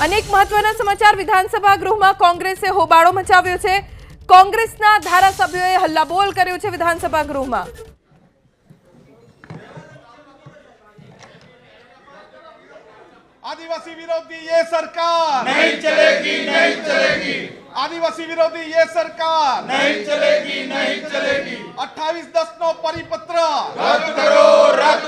અનેક મહત્વના સમાચાર વિધાનસભા ગૃહમાં કોંગ્રેસે હોબાળો મચાવ્યો છે કોંગ્રેસના ધારાસભ્યોએ હલ્લાબોલ કર્યો છે વિધાનસભા ગૃહમાં आदिवासी विरोधी ये सरकार नहीं चलेगी नहीं चलेगी आदिवासी विरोधी ये सरकार नहीं चलेगी नहीं चलेगी अट्ठाईस दस नो परिपत्र रद्द करो रद्द करो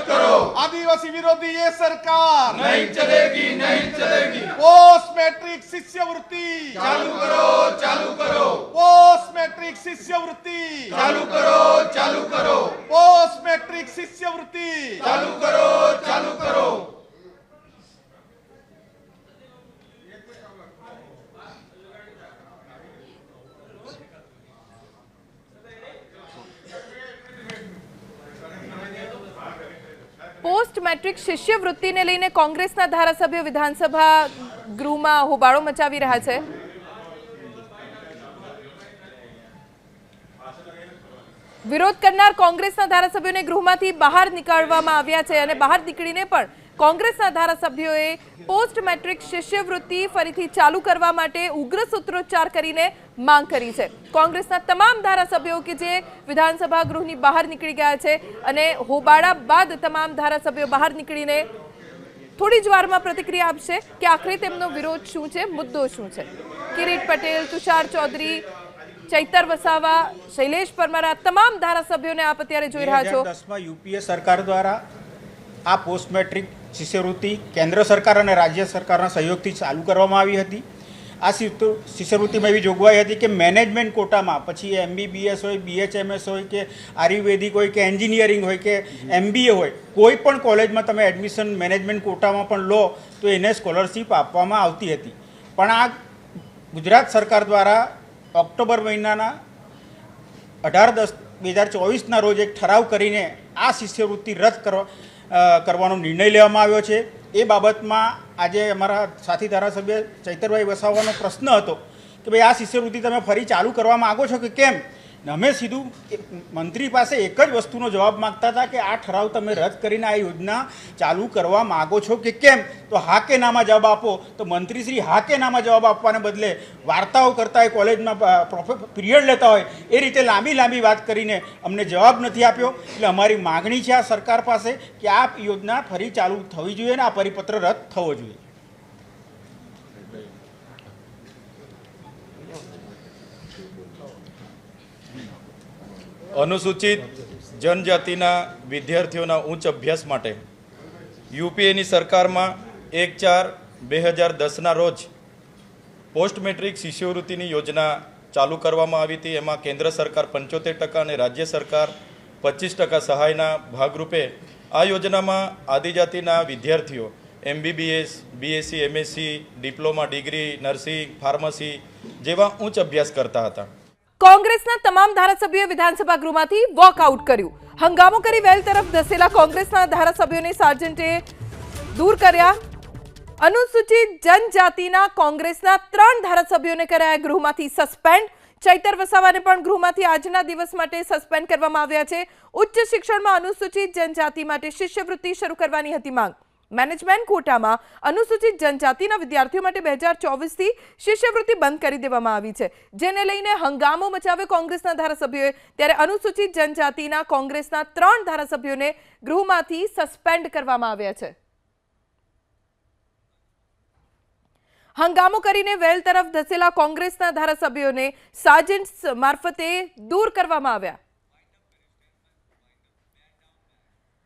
आदिवासी विरोधी ये सरकार। नहीं चलेगी नहीं चलेगी। पोस्ट मैट्रिक शिष्यवृत्ति। चालू करो चालू करो। पोस्ट मैट्रिक शिष्यवृत्ति। चालू करो चालू करो। पोस्ट मैट्रिक शिष्यवृत्ति। चालू करो चालू करो। પોસ્ટ મેટ્રિક શિષ્યવૃત્તિને લઈને કોંગ્રેસના ધારાસભ્યો વિધાનસભા ગૃહમાં હોબાળો મચાવી રહ્યા છે. વિરોધ કરનાર કોંગ્રેસના ધારાસભ્યોને ગૃહમાંથી બહાર નીકાળવામાં આવ્યા છે અને બહાર નીકળીને પણ કોંગ્રેસના ધારાસભ્યોએ પોસ્ટ મેટ્રિક શિષ્યવૃત્તિ ફરીથી ચાલુ કરવા માટે ઉગ્ર સૂત્રોચ્ચાર કરીને માંગ કરી છે. કોંગ્રેસના તમામ ધારાસભ્યો કે જે વિધાનસભા ગૃહની બહાર નીકળી ગયા છે અને હોબાળા બાદ તમામ ધારાસભ્યો બહાર નીકળીને થોડી જ વારમાં પ્રતિક્રિયા આપશે કે આખરે તેમનો વિરોધ શું છે, મુદ્દો શું છે? કિરીટ પટેલ, તુષાર ચૌધરી, ચૈતર વસાવા, શૈલેષ પરમાર તમામ ધારાસભ્યોને આપ અત્યારે જોઈ રહ્યા છો. યુપીએ સરકાર દ્વારા આ પોસ્ટ મેટ્રિક શિષ્યવૃત્તિ કેન્દ્ર સરકાર અને રાજ્ય સરકારના સહયોગથી ચાલુ કરવામાં આવી હતી. આ શિષ્ય- શિષ્યવૃત્તિમાં એવી જોગવાઈ હતી કે મેનેજમેન્ટ કોટામાં, પછી એમબીબીએસ હોય, બીએચએમએસ હોય કે આયુર્વેદિક હોય કે એન્જિનિયરિંગ હોય કે એમબીએ હોય, કોઈ પણ કોલેજમાં તમે એડમિશન મેનેજમેન્ટ કોટામાં પણ લો, તો એને સ્કોલરશિપ આપવામાં આવતી હતી. પણ આ ગુજરાત સરકાર દ્વારા ઓક્ટોબર મહિનાના અઢાર દસ, બે હજાર ચોવીસના રોજ એક ઠરાવ કરીને આ શિષ્યવૃત્તિ રદ કરવા કરવાનો નિર્ણય લેવામાં આવ્યો છે. એ બાબતમાં આજે અમારા સાથી ધારાસભ્ય ચૈતરભાઈ વસાવાનો પ્રશ્ન હતો કે ભાઈ આ શિષ્યવૃત્તિ તમે ફરી ચાલુ કરવા માગો છો કે કેમ? અમે સીધું મંત્રી પાસે એક જ વસ્તુનો જવાબ માગતા હતા કે આ ઠરાવ તમે રદ કરીને આ યોજના ચાલુ કરવા માગો છો કે કેમ? તો હા કે નામાં જવાબ આપો. તો મંત્રીશ્રી હા કે નામાં જવાબ આપવાને બદલે વાર્તાઓ કરતા હોય, કોલેજમાં પિરિયડ લેતા હોય, એ રીતે લાંબી લાંબી વાત કરીને અમને જવાબ નથી આપ્યો. એટલે અમારી માગણી છે આ સરકાર પાસે કે આ યોજના ફરી ચાલુ થવી જોઈએ અને આ પરિપત્ર રદ થવો જોઈએ. અનુસૂચિત જનજાતિના વિદ્યાર્થીઓના ઉચ્ચ અભ્યાસ માટે યુપીએની સરકારમાં એક ચાર બે હજાર દસના રોજ પોસ્ટ મેટ્રિક શિષ્યવૃત્તિની યોજના ચાલુ કરવામાં આવી હતી. એમાં કેન્દ્ર સરકાર પંચોતેર ટકા અને રાજ્ય સરકાર પચીસ ટકા સહાયના ભાગરૂપે આ યોજનામાં આદિજાતિના વિદ્યાર્થીઓ MBBS, BSc, MSc, diploma, degree, nursing, pharmacy જેવા ઉચ્ચ અભ્યાસ કરતા હતા. કોંગ્રેસના તમામ ધારાસભ્યોએ વિધાનસભા ગૃહમાંથી વોકઆઉટ કર્યું. હંગામો કરી વેલ તરફ ધસેલા કોંગ્રેસના ધારાસભ્યોને સાર્જન્ટે દૂર કર્યા. અનુસૂચિત જનજાતિના કોંગ્રેસના ત્રણ ધારાસભ્યોને કરાયા ગૃહમાંથી સસ્પેન્ડ. ચૈતર વસાવાને પણ ગૃહમાંથી આજના દિવસ માટે સસ્પેન્ડ કરવામાં આવ્યા છે. ઉચ્ચ શિક્ષણમાં અનુસૂચિત જનજાતિ માટે શિષ્યવૃત્તિ શરૂ કરવાની હતી માંગ. મેનેજમેન્ટ કોટામાં અનુસૂચિત જનજાતિના વિદ્યાર્થીઓ માટે બે હજાર ચોવીસથી શિષ્યવૃત્તિ બંધ કરી દેવામાં આવી છે. જેને લઈને હંગામો મચાવ્યો કોંગ્રેસના ધારાસભ્યોએ. ત્યારે અનુસૂચિત જનજાતિના કોંગ્રેસના ત્રણ ધારાસભ્યોને ગૃહમાંથી સસ્પેન્ડ કરવામાં આવ્યા છે. હંગામો કરીને વેલ તરફ ધસેલા કોંગ્રેસના ધારાસભ્યોને સાજન્ટ્સ મારફતે દૂર કરવામાં આવ્યા.